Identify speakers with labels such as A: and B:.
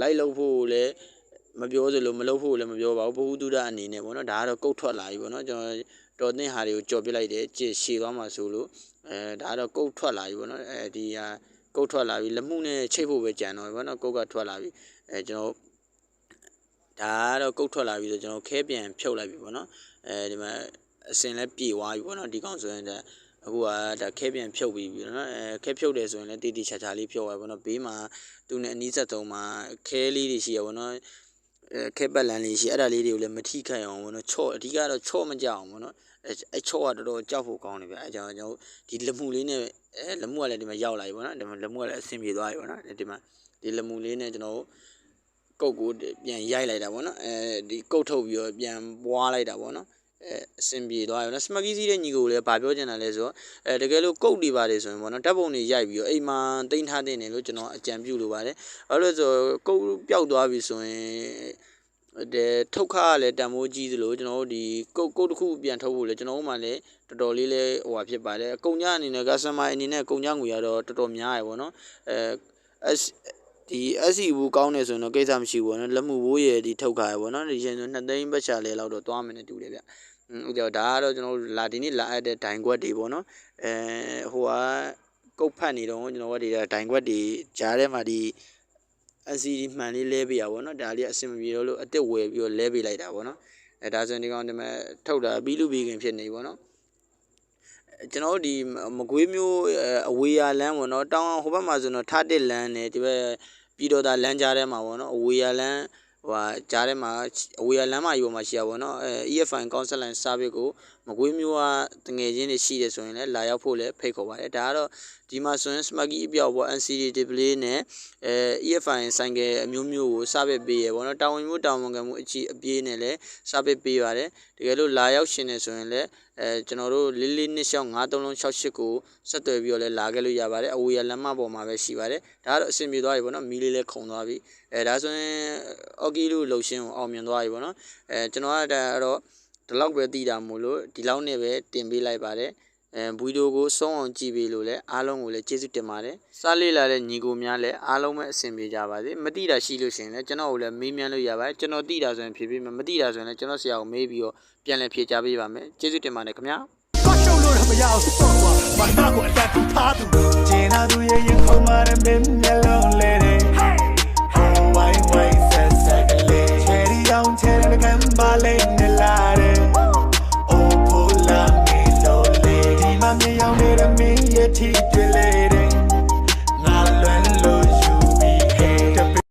A: လိုက်လို့ဖို့လည်းမပြောစလို့မလုပ်ဖို့လည်းမပြောပါဘူးဘ ഹു တုဒအနေနဲ့ပေါ့နော်ဒါကတော့ကုတ်ထွက်လာပြီပေါ့နော်ကျွန်တော်တော်သင့်ဟာတွေကိုကြော်ပစ်လိုက်တယ်ကြည့်ရှည်သွားမှာဆိုလို့အဲဒါကတော့ကုတ်ထွက်လာပြီပေါ့နော်အဲဒီဟာကုတ်ထွက်လာပြီလက်မှုနဲ့ချိတ်ဖို့ပဲကြံတော့ပြီပေါ့နော်ကုတ်ကထွက်လာပြီအဲကျွန်တော်ဒါကတော့ကုတ်ထွက်လာပြီဆိုကျွန်တော်ခဲပြန်ဖြုတ်လိုက်ပြီပေါ့နော်အဲဒီမှာအစင်လည်းပြေသွားပြီပေါ့နော်ဒီကောင်ဆိုရင်ဒါ အခုကဒါခဲပြန်ဖြုတ်ပြီးပြီနော်အဲခဲဖြုတ်တယ်ဆိုရင်လည်းတီတီချာချာလေးဖြုတ်ရပါတော့ဘေးမှာသူနဲ့အနီးဆက်ဆုံးမှာခဲလေးတွေရှိရပါတော့အဲခဲပတ်လန်းလေးရှိအဲ့ဒါလေးတွေကိုလည်းမထိခိုက်အောင်ပေါ့နော်ချော့အဓိကတော့ချော့မကြအောင်ပေါ့နော်အဲအဲချော့ကတော်တော်ကြောက်ဖို့ကောင်းတယ်ဗျအဲကြောင့်ကျွန်တော်ဒီလက်မှုလေးနဲ့အဲလက်မှုကလည်းဒီမှာရောက်လာပြီပေါ့နော်ဒီမှာလက်မှုကလည်းအဆင်ပြေသွားပြီပေါ့နော်ဒီမှာဒီလက်မှုလေးနဲ့ကျွန်တော်ကုတ်ကိုပြန်ရိုက်လိုက်တာပေါ့နော်အဲဒီကုတ်ထုတ်ပြီးတော့ပြန်ပွားလိုက်တာပေါ့နော် အဲအဆင်ပြေသွားရောနော်စမကီးစီးတဲ့ညီကိုလည်းဗာပြောချင်တာလဲဆိုတော့အဲတကယ်လို့ကုတ်တွေပါတယ်ဆိုရင်ပေါ့နော်ဓာတ်ပုံတွေရိုက်ပြီးတော့အိမ်မှာတင်ထားတဲ့နေလို့ကျွန်တော်အကြံပြုလိုပါတယ်ဘာလို့လဲဆိုတော့ကုတ်ပျောက်သွားပြီဆိုရင်တဲ့ထုတ်ခါကလည်းတန်မိုးကြီးသလိုကျွန်တော်တို့ဒီကုတ်ကုတ်တစ်ခုပြန်ထုတ်ဖို့လေကျွန်တော်တို့မှလည်းတော်တော်လေးလေးဟိုဟာဖြစ်ပါတယ်အကုန်ကြအနေနဲ့ customer အနေနဲ့အကုန်ကြငွေရတော့တော်တော်များရယ်ပေါ့နော်အဲ ဒီ SC ဘူးကောင်းနေဆိုရင်တော့ကိစ္စမရှိဘူးပေါ့နော်လက်မှုဘိုးရယ်ဒီထုတ်ခါရယ်ပေါ့နော်ဒီရှင်ဆို2သိန်းပတ်ချလဲလောက်တော့သွားမယ်နဲ့တူတယ်ဗျဥကြောဒါကတော့ကျွန်တော်တို့လာဒီနေ့လာအပ်တဲ့ဒိုင်ခွက်တွေပေါ့နော်အဲဟိုကကုတ်ဖတ်နေတော့ကျွန်တော်တို့ဒီဒိုင်ခွက်တွေကြားထဲမှာဒီအစီဒီမှန်လေးလဲပေးရပါဘောနော်ဒါလေးအဆင်မပြေတော့လို့အစ်စ်ဝယ်ပြီးတော့လဲပေးလိုက်တာပေါ့နော်အဲဒါဆိုရင်ဒီကောင်ဒီမဲ့ထုတ်တာပြီးလူပြီးခင်ဖြစ်နေပြီပေါ့နော်ကျွန်တော်တို့ဒီမကွေးမျိုးအဝေးရလမ်းပေါ့နော်တောင်းဟိုဘက်မှာဆိုတော့ထားတစ်လမ်းနဲ့ဒီဘက် ပြီးတော့ဒါလမ်းကြားထဲမှာပေါ့နော်အဝေးရလမ်းဟိုဟာကြားထဲမှာအဝေးရလမ်းမကြီးပေါ်မှာရှိရပါတော့အဲ EFI Counseling Service ကိုမကွေးမျိုးကတငယ်ချင်းတွေရှိတယ်ဆိုရင်လည်းလာရောက်ဖို့လည်းဖိတ်ခေါ်ပါတယ်ဒါကတော့ဒီမှာဆိုရင် Smuggy အပြောက်ပေါ့ NCD display နဲ့အဲ EFI ဆိုင်ကယ်အမျိုးမျိုးကိုစပစ်ပေးရပေါ့နော်တာဝန်မှုတာဝန်ခံမှုအချီအပြေးနဲ့လည်းစပစ်ပေးပါတယ်တကယ်လို့လာရောက်ရှင်နေဆိုရင်လည်းအဲကျွန်တော်တို့လေးလေးနှစ်ရှောင်း9368ကိုဆက်သွယ်ပြီးတော့လည်းလာခဲ့လို့ရပါတယ်အဝေးရလမ်းမပေါ်မှာပဲရှိပါတယ်ဒါကတော့အဆင်ပြေသွားပြီပေါ့နော်မီးလေးလည်းခုံသွားပြီအဲဒါဆိုရင်အော်ကီလိုလှုပ်ရှင်းကိုအောင်မြင်သွားပြီပေါ့နော်အဲကျွန်တော်ကဒါကတော့ ဒီလောက်ပဲသိတာမို့လို့ဒီလောက်နဲ့ပဲတင်ပေးလိုက်ပါတယ်အဲဗီဒီယိုကိုဆုံးအောင်ကြည့်ပေးလို့လည်းအားလုံးကိုလည်းကျေးဇူးတင်ပါတယ်စလေ့လာတဲ့ညီကိုများလည်းအားလုံးပဲအဆင်ပြေကြပါစေမသိတာရှိလို့ရှိရင်လည်းကျွန်တော်ကိုလည်းမေးမြန်းလို့ရပါတယ်ကျွန်တော်သိတာဆိုရင်ဖြေပေးမယ်မသိတာဆိုရင်လည်းကျွန်တော်ဆရာကိုမေးပြီးတော့ပြန်လည်ဖြေချပေးပါမယ်ကျေးဇူးတင်ပါတယ်ခင်ဗျာ
B: ဘာရှုံလို့မရအောင်စော့ပါဘာနာကိုအတက်ထားသူဂျေနာသူရဲ့ရင်ခုံမာတဲ့မင်းမျက်လုံးလေးတွေ Hey Hey Why why says secondly Cherry on cherry ကံပါလေး မီးရဲ့ထီတွေ့လေတဲ့ငါလွမ်းလို့